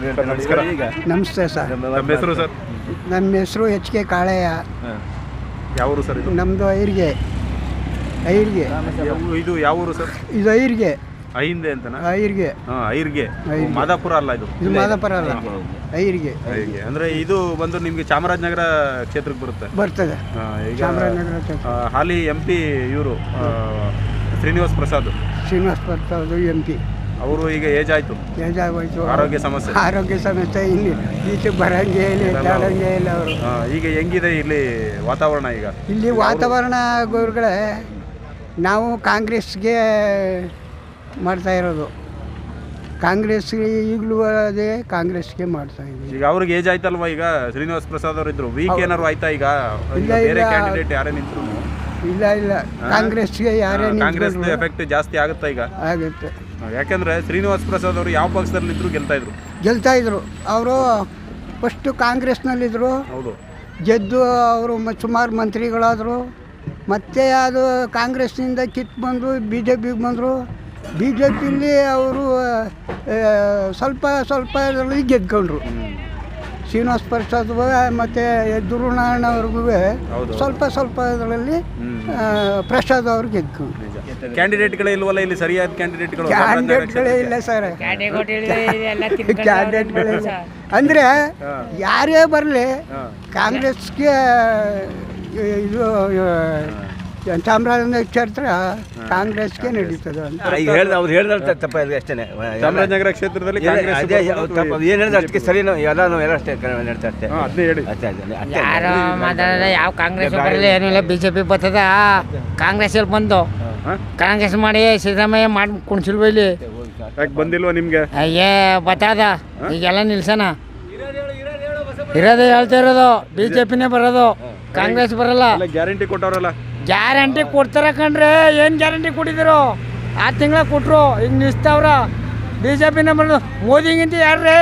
ನಮಸ್ಕಾರ. ನಮಸ್ತೆ ಸರ್. ನಮ್ಮ ಹೆಸರು ಸರ್? ನಮ್ಮ ಹೆಸರು ಎಚ್ ಕೆ ಕಾಳಯ್ಯ. ಯಾವ ಊರು ಸರ್ ಇದು? ನಮ್ಮದು ಐರ್ಗೆ. ಐರ್ಗೆ. ಯಾವ- ಇದು ಯಾವ ಊರು ಸರ್? ಇದು ಐರ್ಗೆ. ಅಹಿಂದೆ ಅಂತನಾ? ಐರ್ಗೆ. ಹಾ ಐರ್ಗೆ. ಐರ್ಗೆ. ಮಾದಾಪುರ ಅಲ್ಲ ಇದು? ಇದು ಮಾದಪುರ ಅಲ್ಲ. ಐರ್ಗೆ. ಐರ್ಗೆ. ಅಂದ್ರೆ ಇದು ಬಂದು ನಿಮ್ಗೆ ಚಾಮರಾಜನಗರ ಕ್ಷೇತ್ರಕ್ಕೆ ಬರುತ್ತೆ? ಬರ್ತದೆ. ಹಾ, ಈಗ ಚಾಮರಾಜನಗರ ಕ್ಷೇತ್ರ. ಆ, ಹಾಲಿ ಎಂ ಪಿ ಇವರು Srinivas Prasad. Srinivas Prasad M P. ಅವರು ಈಗ ಏಜ್ ಆಯ್ತು? ಬೇಜಾಗೋಯ್ತು ಆರೋಗ್ಯ ಸಮಸ್ಯೆ? ಆರೋಗ್ಯ ಸಮಸ್ಯೆ ಇಲ್ಲಿ ಈಚೆ ಬರಂಗೆ ಇಲ್ಲ ಎದ್ದಾಡಂಗೆ ಇಲ್ಲ ಅವರು. ಆ, ಈಗ ಹೆಂಗಿದೆ ಇಲ್ಲಿ ವಾತಾವರಣ ಈಗ? ಇಲ್ಲಿ ವಾತಾವರಣ ಗುರುಗಳೇ ನಾವು ಕಾಂಗ್ರೆಸ್ಗೆ ಮಾಡ್ತಾ ಇರೋದು. ಕಾಂಗ್ರೆಸ್ಗೆ ಈಗಲೂ ಅದೇ ಕಾಂಗ್ರೆಸ್ಗೆ ಮಾಡ್ತಾ ಇದ್ದೀವಿ. ಈಗ ಅವ್ರಿಗೆ ಏಜ್ ಆಯ್ತಲ್ವಾ ಈಗ? ಶ್ರೀನಿವಾಸ್ ಪ್ರಸಾದ್ ಅವರು ಇದ್ರು. ವೀಕ್ ಏನಾರು ಆಯ್ತಾ ಈಗ? ಈಗ ಇಲ್ಲ, ಬೇರೆ ಇಲ್ಲ. ಕ್ಯಾಂಡಿಡೇಟ್ ಯಾರೇ ನಿಂತ್ರು ಇಲ್ಲ ಇಲ್ಲ. ಕಾಂಗ್ರೆಸ್ಗೆ ಯಾರೇ ಕಾಂಗ್ರೆಸ್ ನಿಂತ್ಕೊಂಡ್ರು ಎಫೆಕ್ಟ್ ಜಾಸ್ತಿ ಆಗುತ್ತಾ ಈಗ? ಆಗುತ್ತೆ. ಯಾಕಂದ್ರೆ ಶ್ರೀನಿವಾಸ್ ಪ್ರಸಾದ್ ಅವರು ಯಾವ ಪಕ್ಷದಲ್ಲಿ ಗೆಲ್ತಾಯಿದ್ರು ಗೆಲ್ತಾ ಇದ್ರು. ಗೆಲ್ತಾ ಇದ್ರು. ಅವರು ಫಸ್ಟು ಕಾಂಗ್ರೆಸ್ನಲ್ಲಿದ್ದರು ಹೌದು. ಗೆದ್ದು ಅವರು ಸುಮಾರು ಮಂತ್ರಿಗಳಾದರು. ಮತ್ತೆ ಅದು ಕಾಂಗ್ರೆಸ್ನಿಂದ ಕಿತ್ತು ಬಂದು ಬಿ ಜೆ ಪಿಗೆ ಬಂದರು. ಬಿ ಜೆ ಪಿಲಿ ಅವರು ಸ್ವಲ್ಪ ಸ್ವಲ್ಪ ಇದರಲ್ಲಿ ಗೆದ್ಕೊಂಡ್ರು. ಶ್ರೀನಿವಾಸ್ ಪ್ರಸಾದ್ ಮತ್ತು ದುರುನಾರಾಯಣ ಅವ್ರಿಗೂ ಹೌದು. ಸ್ವಲ್ಪ ಸ್ವಲ್ಪ ಇದರಲ್ಲಿ ಪ್ರಸಾದ್ ಅವ್ರು ಗೆದ್ಕೊಂಡ್ರು. ಕ್ಯಾಂಡಿಡೇಟ್ಗಳೇ ಇಲ್ವಲ್ಲ ಇಲ್ಲಿ ಸರಿಯಾದ ಕ್ಯಾಂಡಿಡೇಟ್ಗಳು ಕ್ಯಾಂಡಿಡೇಟ್ಗಳೇ ಇಲ್ಲ ಸರ್. ಕ್ಯಾಂಡಿಡೇಟ್ಗಳೇ ಇಲ್ಲ ಅಂದರೆ ಯಾರೇ ಬರಲಿ ಕಾಂಗ್ರೆಸ್ಗೆ ಇದು ಚಾಮರಾಜನಗರ ಕ್ಷೇತ್ರ ಕಾಂಗ್ರೆಸ್ಗೆ ನಡೀತದೆ ಅಂತ. ಈಗ ಹೇಳ್ದ ಅವ್ರು ಹೇಳ್ದ ತಪ್ಪ ಇದೆ ಅಷ್ಟೇ ಚಾಮರಾಜನಗರ ಕ್ಷೇತ್ರದಲ್ಲಿ ಕಾಂಗ್ರೆಸ್ ಅದೇ ತಪ್ಪು ಏನು ಹೇಳಿದ್ರೆ ಅಷ್ಟಕ್ಕೆ ಸರಿ ಎಲ್ಲ ನಾವು ಎಲ್ಲ ಅಷ್ಟೇ ನಡೀತಾ ಅಷ್ಟೇ ಅಷ್ಟೇ ಯಾರು ಮಾತಾಡೋದು ಯಾವ ಕಾಂಗ್ರೆಸ್ ಬರಲಿ ಏನಿಲ್ಲ ಬಿ ಜೆ ಪಿ ಬರ್ತದ ಕಾಂಗ್ರೆಸ್ ಬಂದು? ಹಾ? ಕಾಂಗ್ರೆಸ್ ಮಾಡಿ ಸಿದ್ದರಾಮಯ್ಯ ಮಾಡಿ ಕುಣಿಸಿಲ್ವಲ್ಲಿ ಯಾಕೆ ಬಂದಿಲ್ವಾ ನಿಮ್ಗೆ? ಅಯ್ಯೇ ಬತ್ತಾದ. ಈಗೆಲ್ಲ ನಿಲ್ಸನ ಇರೋದೇ ಹೇಳ್ತಾ ಇರೋದು. ಬಿ ಜೆ ಪಿನೇ ಬರೋದು ಕಾಂಗ್ರೆಸ್ ಬರಲ್ಲ. ಗ್ಯಾರಂಟಿ ಕೊಟ್ಟವ್ರಲ್ಲ. ಗ್ಯಾರಂಟಿ ಕೊಡ್ತಾರ ಕಣ್ರೆ ಏನು ಗ್ಯಾರಂಟಿ ಕೊಟ್ಟಿದ್ರು ಆರು ತಿಂಗಳ ಕೊಟ್ರು ಈಗ ನಿಲ್ಸ್ತಾವ್ರ. ಬಿ ಜೆ ಪಿನೇ ಬರೋದು. ಮೋದಿಗಿಂತ ಯಾರ್ರಿ?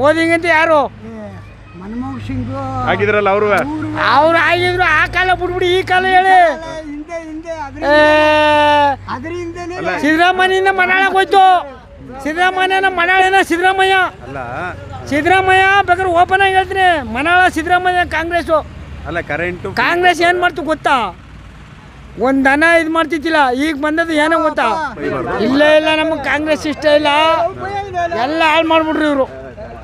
ಮೋದಿಗಿಂತ ಯಾರು? ಮನಮೋಹನ್ ಸಿಂಗ್ ಆಗಿದ್ರಲ್ಲ ಅವರು? ಅವ್ರು ಆಗಿದ್ರು ಆ ಕಾಲ ಬಿಡ್ಬಿಡಿ ಈ ಕಾಲ ಹೇಳಿ. ಹಿಂದೆ ಹಿಂದೆ ಅದರಿಂದ ಅದ್ರ ಹಿಂದೆನೇ ಸಿದ್ದರಾಮಯ್ಯನ ಮನಾಳಕ್ಕೆ ಹೋಯ್ತು. ಸಿದ್ದರಾಮಯ್ಯನ ಮನಾಳೇನ ಸಿದ್ದರಾಮಯ್ಯ? ಅಲ್ಲ. ಸಿದ್ದರಾಮಯ್ಯ ಬೇಕಾದ್ರೆ ಓಪನ್ ಆಗಿ ಹೇಳ್ತೀನಿ. ಮನಾಳ ಸಿದ್ದರಾಮಯ್ಯ ಕಾಂಗ್ರೆಸ್ಸು ಅಲ್ಲ ಕರೆಂಟು ಕಾಂಗ್ರೆಸ್ ಏನು ಮಾಡ್ತು ಗೊತ್ತಾ? ಒಂದು ದನ ಇದು ಮಾಡ್ತಿದ್ದಿಲ್ಲ ಈಗ ಬಂದದ್ದು ಏನೋ ಗೊತ್ತಾ? ಇಲ್ಲ ಇಲ್ಲ ನಮಗೆ ಕಾಂಗ್ರೆಸ್ ಇಷ್ಟ ಇಲ್ಲ. ಎಲ್ಲ ಹಾಳು ಮಾಡ್ಬಿಟ್ರು ಇವರು.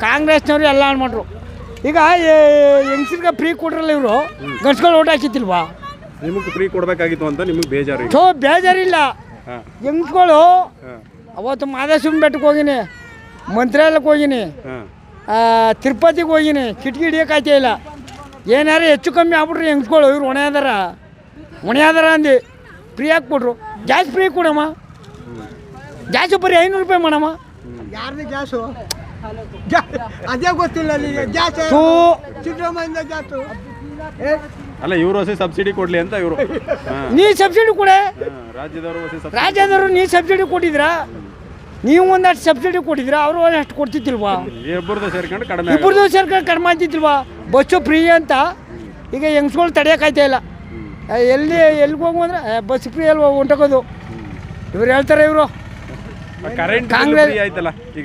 ಕಾಂಗ್ರೆಸ್ನವ್ರು ಎಲ್ಲ ಹಾಳು ಮಾಡ್ರು. ಈಗ ಹೆಂಗಸ್ರಿಗೆ ಫ್ರೀ ಕೊಡ್ರಲ್ಲ ಇವರು? ಗಂಡ್ಸ್ಗಳು ಓಟ್ ಹಾಕಿತ್ತಿಲ್ವಾ? ನಿಮಗೆ ಫ್ರೀ ಕೊಡಬೇಕಾಗಿತ್ತು ಅಂತ ನಿಮಗೆ ಬೇಜಾರು ಸೊ ಬೇಜಾರಿಲ್ಲ. ಹೆಂಗಸ್ಗಳು? ಅವತ್ತು ಮಾದೇಶ್ವರನ ಬೆಟ್ಟಕ್ಕೆ ಹೋಗಿನಿ. ಮಂತ್ರಾಲಯಕ್ಕೆ ಹೋಗಿನಿ. ಆ, ತಿರುಪತಿಗೆ ಹೋಗಿನಿ. ಕಿಟಕಿ ಹಿಡಿಯೋಕಾಯ್ತೇ ಇಲ್ಲ. ಏನಾರು ಹೆಚ್ಚು ಕಮ್ಮಿ ಆಗ್ಬಿಟ್ರಿ ಹೆಂಗ್ಸ್ಗಳು. ಇವ್ರು ಹೊಣೆ ಅದಾರ ಹೊಣೆ ಅದಾರ ಅಂದು. ಫ್ರೀ ಹಾಕ್ಬಿಟ್ರು ಜಾಸ್ತಿ ಫ್ರೀ ಕೊಡಮ್ಮ. ಜಾಸ್ತಿ ಬರೀ ಐನೂರು ರೂಪಾಯಿ ಮಾಡಮ್ಮ. ಯಾರ್ದು ಗ್ಯಾಸು? ಅದೇ ಗೊತ್ತಿಲ್ಲ ನಿಮಗೆ ಗ್ಯಾಸ್ ಸಿದ್ದರಾಮಯ್ಯ ಗ್ಯಾಸು. ಅಲ್ಲ ಇವರು ಹೊಸ ಸಬ್ಸಿಡಿ ಕೊಡ್ಲಿ ಅಂತ ಇವರು. ನೀ ಸಬ್ಸಿಡಿ ಕೊಡೆ? ರಾಜ್ಯದವರು ಹೊಸ ರಾಜ್ಯದವರು ನೀ ಸಬ್ಸಿಡಿ ಕೊಟ್ಟಿದ್ರಾ? ನೀವು ಒಂದಷ್ಟು ಸಬ್ಸಿಡಿ ಕೊಟ್ಟಿದ್ರ? ಅವರು ಒಂದಷ್ಟು ಕೊಡ್ತಿದ್ದಿಲ್ವಾ? ಇಬ್ಬರದು ಸೇರ್ಕೊಂಡು ಕಡಿಮೆ ಇಬ್ಬರದು ಸರ್ಕಾರ ಕಡಿಮೆ ಆಗ್ತಿದ್ದಿಲ್ವಾ? ಬಸ್ಸು ಫ್ರೀ ಅಂತ. ಈಗ ಹೆಂಗ್ಸ್ಗಳು ತಡೆಯೋಕ್ಕಾಯ್ತಾ ಇಲ್ಲ. ಎಲ್ಲಿ ಎಲ್ಲಿಗೆ ಹೋಗು ಅಂದ್ರೆ ಬಸ್ ಫ್ರೀ ಅಲ್ವಾ ಹೊಂಟೋಗೋದು? ಇವ್ರು ಹೇಳ್ತಾರೆ ಇವರು. ಕಾಂಗ್ರೆಸ್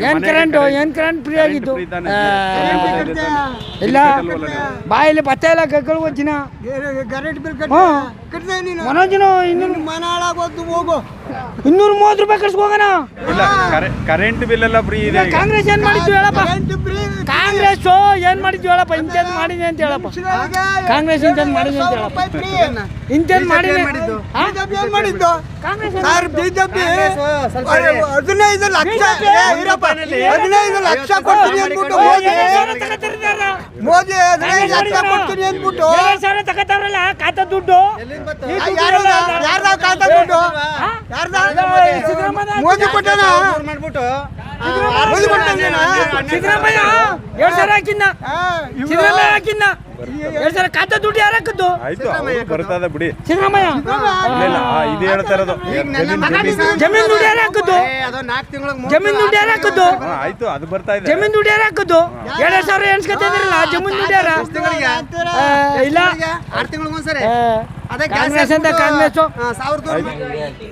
ಏನ್ ಕರೆಂಟು ಏನ್ ಕರೆಂಟ್ ಫ್ರೀ ಆಗಿತ್ತು ಇಲ್ಲ. ಬಾಯಲ್ಲಿ ಪತ್ತೆ ಇಲ್ಲ ಕಳ್ಕೊ ದಿನ ಮನೋಜ್ ಇನ್ನೂರು ಹೋಗು. ಇನ್ನೂರು ಮೂವತ್ತು ರೂಪಾಯಿ ಕಟ್ಸ್ಕೋಗೋಣ ಕರೆಂಟ್ ಬಿಲ್ ಎಲ್ಲ ಫ್ರೀ ಇದೆ ಕಾಂಗ್ರೆಸ್ ಏನು ಮಾಡಿದ್ರು ಹೇಳಪ್ಪ? ಕಾಂಗ್ರೆಸ್ ಏನ್ ಮಾಡಿದ್ವಿ ಹೇಳಪ್ಪ ಇಂಥದ್ದು ಮಾಡಿದೆ ಅಂತ ಹೇಳಪ್ಪ. ಕಾಂಗ್ರೆಸ್ ಇಂಥದ್ದು ಮಾಡಿದೆ ಅಂತ ಹೇಳಪ್ಪ. ಇಂಥದ್ದು ಮಾಡಿದೆ ಮಾಡಿದ್ದು? ಸರ್ ಬಿಜೆಪಿ ಹದಿನೈದು ಲಕ್ಷ ಹದಿನೈದು ಲಕ್ಷ ಕೊಡ್ತೀನಿ ಅಂದ್ಬಿಟ್ಟು ಮೋದಿ. ಹದಿನೈದು ಲಕ್ಷ ಕೊಡ್ತೀನಿ ಅಂದ್ಬಿಟ್ಟು. ಸಾವಿರ ತಗೋತಾವ್ರಲ್ಲ ಖಾತಾ ದುಡ್ಡು. ದುಡ್ಡು ಯಾರ್ದ ಖಾತಾ ದುಡ್ಡು? ಹಾ? ಯಾರ್ದ ಸಿದ್ದರಾಮಯ್ಯ ಮೋದಿ ಕೊಟ್ಟನ? ಸಿದ್ದರಾಮಯ್ಯ ಎರಡ್ ಸಾವಿರ ಹಾಕಿದ್ನ? ಸಿದ್ದರಾಮಯ್ಯ ಹಾಕಿದ್ನ? ಎರಡ್ ಸಾವಿರ ಖಾತಾ ದುಡ್ಡು ಯಾರು ಹಾಕಿದ್ದು? ಆಯ್ತು ಅವ್ರು ಬರ್ತದ ಬಿಡಿ. ಸಿದ್ದರಾಮಯ್ಯ? ಇಲ್ಲ ಇಲ್ಲ ಇದು ಹೇಳ್ತಾ ಇರೋದು. ಜಮೀನ್- ಜಮೀನ್- ಜಮೀನ್ ದುಡ್ಡು ಯಾರು ಹಾಕಿದ್ದು? ಜಮೀನ್ ದುಡ್ಡು ಯಾರು ಹಾಕಿದ್ದು? ಆಯ್ತು ಅದು ಬರ್ತಾ ಇದೆ. ಜಮೀನ್ ದುಡ್ಡು ಯಾರು ಹಾಕಿದ್ದು? ಎರಡ್ ಸಾವಿರ ಜಮೀನ್ ದುಡ್ಡು ಯಾರ? ಆ, ಇಲ್ಲ. ಆರು ತಿಂಗಳಿಗೊಂದ್ಸರಿ ಆ, ಕಾಂಗ್ರೆಸ್ ಅಂತ ಕಾಂಗ್ರೆಸ್?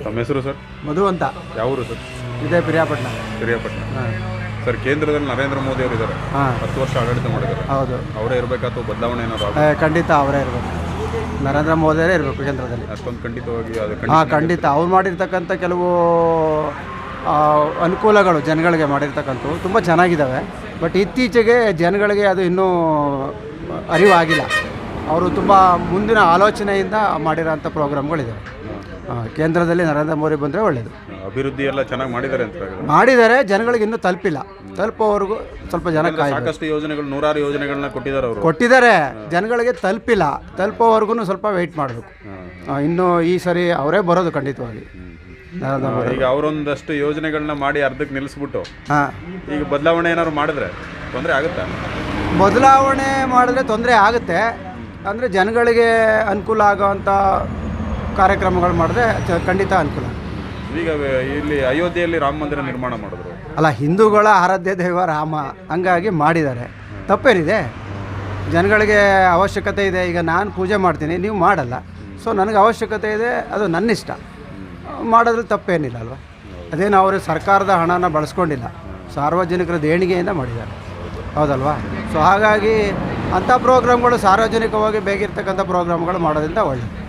ತಮ್ಮ ಹೆಸರು ಸರ್? ಮಧು ಅಂತ ಯಾವ ಊರು ಸರ್? ಇದೇ ಪಿರಿಯಾಪಟ್ಟಣ ಪಿರಿಯಾಪಟ್ಟಣ ಸರ್ ಕೇಂದ್ರದಲ್ಲಿ ನರೇಂದ್ರ ಮೋದಿ ಅವರು ಇದ್ದಾರೆ ಹಾಂ. ಹತ್ತು ವರ್ಷ ಆಡಳಿತ ಮಾಡಿದ್ದಾರೆ. ಹೌದು. ಅವರೇ ಇರಬೇಕಾ ಅಥವಾ ಬದಲಾವಣೆ ಏನಾದ್ರು ಖಂಡಿತ ಅವರೇ ಇರಬೇಕು. ನರೇಂದ್ರ ಮೋದಿಯೇ ಇರಬೇಕು ಕೇಂದ್ರದಲ್ಲಿ. ಅಷ್ಟೊಂದು ಖಂಡಿತವಾಗಿ ಅದು ಹಾಂ ಖಂಡಿತ ಖಂಡಿತ. ಅವ್ರು ಮಾಡಿರ್ತಕ್ಕಂಥ ಕೆಲವು ಆ, ಅನುಕೂಲಗಳು ಜನಗಳಿಗೆ ಮಾಡಿರ್ತಕ್ಕಂಥವು ತುಂಬ ಚೆನ್ನಾಗಿದ್ದಾವೆ ಬಟ್ ಇತ್ತೀಚೆಗೆ ಜನಗಳಿಗೆ ಅದು ಇನ್ನೂ ಅರಿವಾಗಿಲ್ಲ. ಅವರು ತುಂಬ ಮುಂದಿನ ಆಲೋಚನೆಯಿಂದ ಮಾಡಿರೋಂಥ ಪ್ರೋಗ್ರಾಮ್ಗಳಿದ್ದಾವೆ ಆ, ಕೇಂದ್ರದಲ್ಲಿ ನರೇಂದ್ರ ಮೋದಿ ಬಂದರೆ ಒಳ್ಳೆಯದು ಅಭಿವೃದ್ಧಿ ಎಲ್ಲ ಚೆನ್ನಾಗಿ ಮಾಡಿದ್ದಾರೆ ಅಂತ ಹೇಳಿದ್ರು. ಮಾಡಿದ್ದಾರೆ ಜನಗಳಿಗೆ ಇನ್ನೂ ತಲುಪಿಲ್ಲ. ತಲುಪೋವರೆಗೂ ಸ್ವಲ್ಪ ಜನ ಸಾಕಷ್ಟು ಯೋಜನೆಗಳು ನೂರಾರು ಯೋಜನೆಗಳನ್ನ ಕೊಟ್ಟಿದ್ದಾರೆ ಅವರು. ಕೊಟ್ಟಿದ್ದಾರೆ ಜನಗಳಿಗೆ ತಲುಪಿಲ್ಲ. ತಲುಪೋವರೆಗೂ ಸ್ವಲ್ಪ ವೆಯ್ಟ್ ಮಾಡಬೇಕು. ಇನ್ನು ಈ ಸರಿ ಅವರೇ ಬರೋದು ಖಂಡಿತವಾಗಿ. ನರೇಂದ್ರ ಮೋದಿ ಈಗ ಅವರೊಂದಷ್ಟು ಯೋಜನೆಗಳನ್ನ ಮಾಡಿ ಅರ್ಧಕ್ಕೆ ನಿಲ್ಲಿಸ್ಬಿಟ್ಟು ಹಾಂ. ಈಗ ಬದಲಾವಣೆ ಏನಾದ್ರು ಮಾಡಿದ್ರೆ ತೊಂದರೆ ಆಗುತ್ತಾ? ಬದಲಾವಣೆ ಮಾಡಿದ್ರೆ ತೊಂದರೆ ಆಗುತ್ತೆ. ಅಂದರೆ ಜನಗಳಿಗೆ ಅನುಕೂಲ ಆಗೋವಂಥ ಕಾರ್ಯಕ್ರಮಗಳು ಮಾಡಿದ್ರೆ ಚ- ಖಂಡಿತ ಅನುಕೂಲ ಈಗ ಇಲ್ಲಿ ಅಯೋಧ್ಯೆಯಲ್ಲಿ ರಾಮ ಮಂದಿರ ನಿರ್ಮಾಣ ಮಾಡಿದ್ರು. ಅಲ್ಲ, ಹಿಂದೂಗಳ ಆರಾಧ್ಯ ದೈವ ರಾಮ, ಹಂಗಾಗಿ ಮಾಡಿದ್ದಾರೆ. ತಪ್ಪೇನಿದೆ? ಜನಗಳಿಗೆ ಅವಶ್ಯಕತೆ ಇದೆ, ಈಗ ನಾನು ಪೂಜೆ ಮಾಡ್ತೀನಿ, ನೀವು ಮಾಡಲ್ಲ. ಸೊ ನನಗೆ ಅವಶ್ಯಕತೆ ಇದೆ, ಅದು ನನ್ನ ಇಷ್ಟ. ಮಾಡೋದ್ರಲ್ಲಿ ತಪ್ಪೇನಿಲ್ಲ ಅಲ್ವಾ? ಅದೇನು ಅವರು ಸರ್ಕಾರದ ಹಣನ ಬಳಸ್ಕೊಂಡಿಲ್ಲ. ಸಾರ್ವಜನಿಕರ ದೇಣಿಗೆಯಿಂದ ಮಾಡಿದ್ದಾರೆ. ಹೌದಲ್ವಾ? ಸೊ ಹಾಗಾಗಿ ಅಂಥ ಪ್ರೋಗ್ರಾಮ್ಗಳು ಸಾರ್ವಜನಿಕವಾಗಿ ಬೇಕಿರ್ತಕ್ಕಂಥ ಪ್ರೋಗ್ರಾಮ್ಗಳು ಮಾಡೋದ್ರಿಂದ ಒಳ್ಳೆಯದು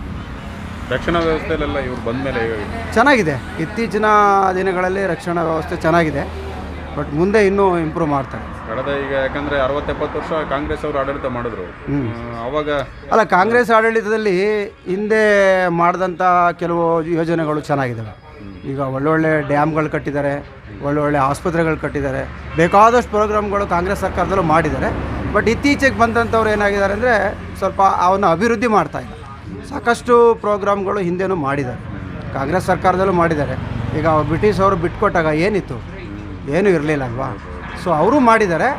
ರಕ್ಷಣಾ ವ್ಯವಸ್ಥೆಯಲ್ಲೆಲ್ಲ ಇವ್ರು ಬಂದ ಮೇಲೆ ಚೆನ್ನಾಗಿದೆ. ಇತ್ತೀಚಿನ ದಿನಗಳಲ್ಲಿ ರಕ್ಷಣಾ ವ್ಯವಸ್ಥೆ ಚೆನ್ನಾಗಿದೆ. ಬಟ್ ಮುಂದೆ ಇನ್ನೂ ಇಂಪ್ರೂವ್ ಮಾಡ್ತಾರೆ. ಕಳೆದ ಈಗ ಯಾಕಂದ್ರೆ ಅರವತ್ತೆಪ್ಪತ್ತು ವರ್ಷ ಕಾಂಗ್ರೆಸ್ ಅವರು ಆಡಳಿತ ಮಾಡಿದ್ರು. ಅವಾಗ ಅಲ್ಲ ಕಾಂಗ್ರೆಸ್ ಆಡಳಿತದಲ್ಲಿ ಹಿಂದೆ ಮಾಡಿದಂಥ ಕೆಲವು ಯೋಜನೆಗಳು ಚೆನ್ನಾಗಿದ್ದಾವೆ. ಈಗ ಒಳ್ಳೊಳ್ಳೆ ಡ್ಯಾಮ್ಗಳು ಕಟ್ಟಿದ್ದಾರೆ ಒಳ್ಳೊಳ್ಳೆ ಆಸ್ಪತ್ರೆಗಳು ಕಟ್ಟಿದ್ದಾರೆ. ಬೇಕಾದಷ್ಟು ಪ್ರೋಗ್ರಾಮ್ಗಳು ಕಾಂಗ್ರೆಸ್ ಸರ್ಕಾರದಲ್ಲೂ ಮಾಡಿದ್ದಾರೆ. ಬಟ್ ಇತ್ತೀಚೆಗೆ ಬಂದಂಥವ್ರು ಏನಾಗಿದ್ದಾರೆ ಅಂದರೆ ಸ್ವಲ್ಪ ಅವನ್ನ ಅಭಿವೃದ್ಧಿ ಮಾಡ್ತಾ ಇಲ್ಲ ಸಾಕಷ್ಟು ಪ್ರೋಗ್ರಾಮ್ಗಳು ಹಿಂದೆನೂ ಮಾಡಿದ್ದಾರೆ. ಕಾಂಗ್ರೆಸ್ ಸರ್ಕಾರದಲ್ಲೂ ಮಾಡಿದ್ದಾರೆ. ಈಗ ಬ್ರಿಟಿಷ್ ಅವರು ಬಿಟ್ಕೊಟ್ಟಾಗ ಏನಿತ್ತು? ಏನೂ ಇರಲಿಲ್ಲ ಅಲ್ವಾ? ಸೊ ಅವರು ಮಾಡಿದ್ದಾರೆ.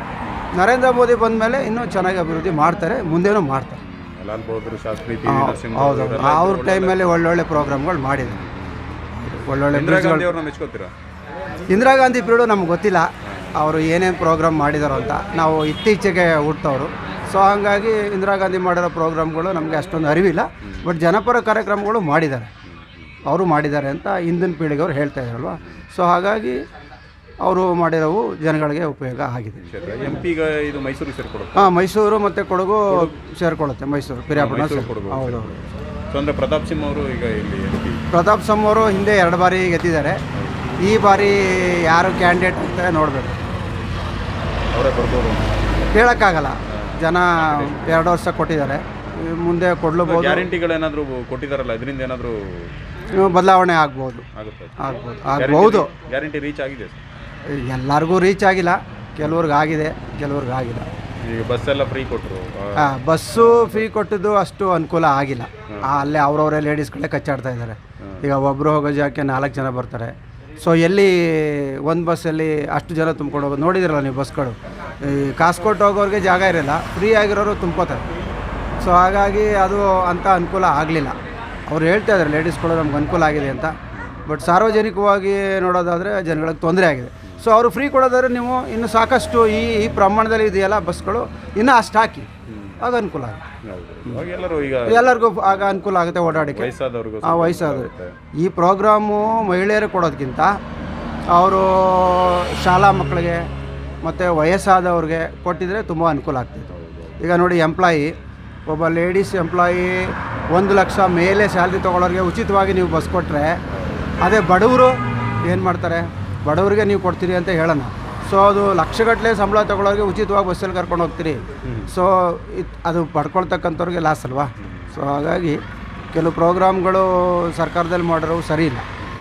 ನರೇಂದ್ರ ಮೋದಿ ಬಂದ ಮೇಲೆ ಇನ್ನೂ ಚೆನ್ನಾಗಿ ಅಭಿವೃದ್ಧಿ ಮಾಡ್ತಾರೆ ಮುಂದೇನೂ ಮಾಡ್ತಾರೆ. ಹೌದು ಅವ್ರ. ಟೈಮಲ್ಲಿ ಒಳ್ಳೊಳ್ಳೆ ಪ್ರೋಗ್ರಾಮ್ಗಳು ಮಾಡಿದ್ದಾರೆ. ಒಳ್ಳೊಳ್ಳೆ ಇಂದಿರಾ ಗಾಂಧಿ ಪೀಡು ಮೆಚ್ಕೋತೀರಾ? ಇಂದಿರಾ ಗಾಂಧಿ ಪೀರಿಯಡು ನಮ್ಗೆ ಗೊತ್ತಿಲ್ಲ. ಅವರು ಏನೇನು ಪ್ರೋಗ್ರಾಮ್ ಮಾಡಿದಾರೋ ಅಂತ. ನಾವು ಇತ್ತೀಚೆಗೆ ಹುಟ್ಟವರು ಸೊ ಹಾಗಾಗಿ ಇಂದಿರಾ ಗಾಂಧಿ ಮಾಡಿರೋ ಪ್ರೋಗ್ರಾಮ್ಗಳು ನಮಗೆ ಅಷ್ಟೊಂದು ಅರಿವಿಲ್ಲ. ಬಟ್ ಜನಪರ ಕಾರ್ಯಕ್ರಮಗಳು ಮಾಡಿದ್ದಾರೆ. ಅವರು ಮಾಡಿದ್ದಾರೆ ಅಂತ ಹಿಂದಿನ ಪೀಳಿಗೆಯವರು ಹೇಳ್ತಾ ಇದ್ದಾರಲ್ವ? ಸೊ ಹಾಗಾಗಿ ಅವರು ಮಾಡಿರೋವು ಜನಗಳಿಗೆ ಉಪಯೋಗ ಆಗಿದೆ. ಎಂ ಪಿಗ ಇದು ಮೈಸೂರು ಸೇರ್ಕೊಡುತ್ತೆ. ಹಾಂ ಮೈಸೂರು ಮತ್ತು ಕೊಡಗು ಸೇರಿಕೊಳ್ಳುತ್ತೆ ಮೈಸೂರು ಪಿರಿಯಾಪುರ ಹೌದು ಸೊ ಅಂದರೆ ಪ್ರತಾಪ್ ಸಿಂಹ ಅವರು ಈಗ ಇಲ್ಲಿ ಪ್ರತಾಪ್ ಸಿಂಹ ಅವರು ಹಿಂದೆ ಎರಡು ಬಾರಿ ಗೆದ್ದಿದ್ದಾರೆ. ಈ ಬಾರಿ ಯಾರು ಕ್ಯಾಂಡಿಡೇಟ್ ಅಂತ ನೋಡಬೇಕು. ಅವರೇ ಬರ್ಬೋದು ಹೇಳೋಕ್ಕಾಗಲ್ಲ. ಜನ ಎರಡು ವರ್ಷ ಕೊಟ್ಟಿದ್ದಾರೆ. ಮುಂದೆ ಗ್ಯಾರಂಟಿಗಳು ಏನಾದರೂ ಕೊಟ್ಟಿದ್ದಾರಲ್ಲ ಇದರಿಂದ ಏನಾದರೂ ಬದಲಾವಣೆ ಆಗ್ಬೋದು. ಆಗುತ್ತೆ. ಆಗ್ಬೋದು. ಆಗ್ಬೋದು. ಗ್ಯಾರಂಟಿ ರೀಚ್ ಆಗಿದೆ ಎಲ್ಲರಿಗೂ ರೀಚ್ ಆಗಿಲ್ಲ. ಕೆಲವ್ರಿಗೆ ಆಗಿದೆ ಕೆಲವ್ರಿಗೆ ಆಗಿಲ್ಲ. ಈಗ ಬಸ್ ಎಲ್ಲ ಫ್ರೀ ಕೊಟ್ಟರು ಹಾಂ ಬಸ್ಸು ಫ್ರೀ ಕೊಟ್ಟಿದ್ದು ಅಷ್ಟು ಅನುಕೂಲ ಆಗಿಲ್ಲ. ಅಲ್ಲೇ ಅವ್ರವರೇ ಲೇಡೀಸ್ಗಳೇ ಕಚ್ಚಾಡ್ತಾ ಇದ್ದಾರೆ. ಈಗ ಒಬ್ಬರು ಹೋಗೋ ಜಾಗಕ್ಕೆ ನಾಲ್ಕು ಜನ ಬರ್ತಾರೆ. ಸೊ ಎಲ್ಲಿ ಒಂದು ಬಸ್ಸಲ್ಲಿ ಅಷ್ಟು ಜನ ತುಂಬ್ಕೊಂಡು ಹೋಗೋದು. ನೋಡಿದಿರಲ್ಲ ನೀವು ಬಸ್ಗಳು ಈ ಕಾಸು ಕೊಟ್ಟು ಹೋಗೋರಿಗೆ ಜಾಗ ಇರಲ್ಲ. ಫ್ರೀ ಆಗಿರೋರು ತುಂಬ್ಕೋತಾರೆ. ಸೊ ಹಾಗಾಗಿ ಅದು ಅಂಥ ಅನುಕೂಲ ಆಗಲಿಲ್ಲ. ಅವ್ರು ಹೇಳ್ತಾ ಇದ್ದಾರೆ ಲೇಡೀಸ್ಗಳು ನಮ್ಗೆ ಅನುಕೂಲ ಆಗಿದೆ ಅಂತ. ಬಟ್ ಸಾರ್ವಜನಿಕವಾಗಿ ನೋಡೋದಾದರೆ ಜನಗಳಿಗೆ ತೊಂದರೆ ಆಗಿದೆ. ಸೊ ಅವರು ಫ್ರೀ ಕೊಡೋದಾದ್ರೆ ನೀವು ಇನ್ನು ಸಾಕಷ್ಟು ಈ ಈ ಪ್ರಮಾಣದಲ್ಲಿ ಇದೆಯಲ್ಲ ಬಸ್ಗಳು ಇನ್ನೂ ಅಷ್ಟು ಹಾಕಿ. ಆಗ ಅನುಕೂಲ ಆಗುತ್ತೆ. ಎಲ್ಲರೂ ಈಗ ಎಲ್ಲರಿಗೂ ಆಗ ಅನುಕೂಲ ಆಗುತ್ತೆ ಓಡಾಡೋಕ್ಕೆ. ವಯಸ್ಸಾದವ್ರಿಗೂ ಆ ವಯಸ್ಸಾದ್ರು. ಈ ಪ್ರೋಗ್ರಾಮು ಮಹಿಳೆಯರು ಕೊಡೋದಕ್ಕಿಂತ ಅವರು ಶಾಲಾ ಮಕ್ಕಳಿಗೆ ಮತ್ತು ವಯಸ್ಸಾದವ್ರಿಗೆ ಕೊಟ್ಟಿದ್ರೆ ತುಂಬ ಅನುಕೂಲ ಆಗ್ತಿತ್ತು. ಈಗ ನೋಡಿ ಎಂಪ್ಲಾಯಿ ಒಬ್ಬ ಲೇಡೀಸ್ ಎಂಪ್ಲಾಯಿ ಒಂದು ಲಕ್ಷ ಮೇಲೆ ಸ್ಯಾಲ್ರಿ ತೊಗೊಳೋರಿಗೆ ಉಚಿತವಾಗಿ ನೀವು ಬಸ್ ಕೊಟ್ಟರೆ ಅದೇ ಬಡವರು ಏನು ಮಾಡ್ತಾರೆ? ಬಡವರಿಗೆ ನೀವು ಕೊಡ್ತೀರಿ ಅಂತ ಹೇಳೋಣ. ಸೊ ಅದು ಲಕ್ಷಗಟ್ಟಲೆ ಸಂಬಳ ತೊಗೊಳೋರಿಗೆ ಉಚಿತವಾಗಿ ಬಸ್ಸಲ್ಲಿ ಕರ್ಕೊಂಡು ಹೋಗ್ತೀರಿ. ಸೊ ಅದು ಪಡ್ಕೊಳ್ತಕ್ಕಂಥವ್ರಿಗೆ ಲಾಸ್ ಅಲ್ವಾ? ಸೊ ಹಾಗಾಗಿ ಕೆಲವು ಪ್ರೋಗ್ರಾಮ್ಗಳು ಸರ್ಕಾರದಲ್ಲಿ ಮಾಡಿರೋವು ಸರಿ ಇಲ್ಲ.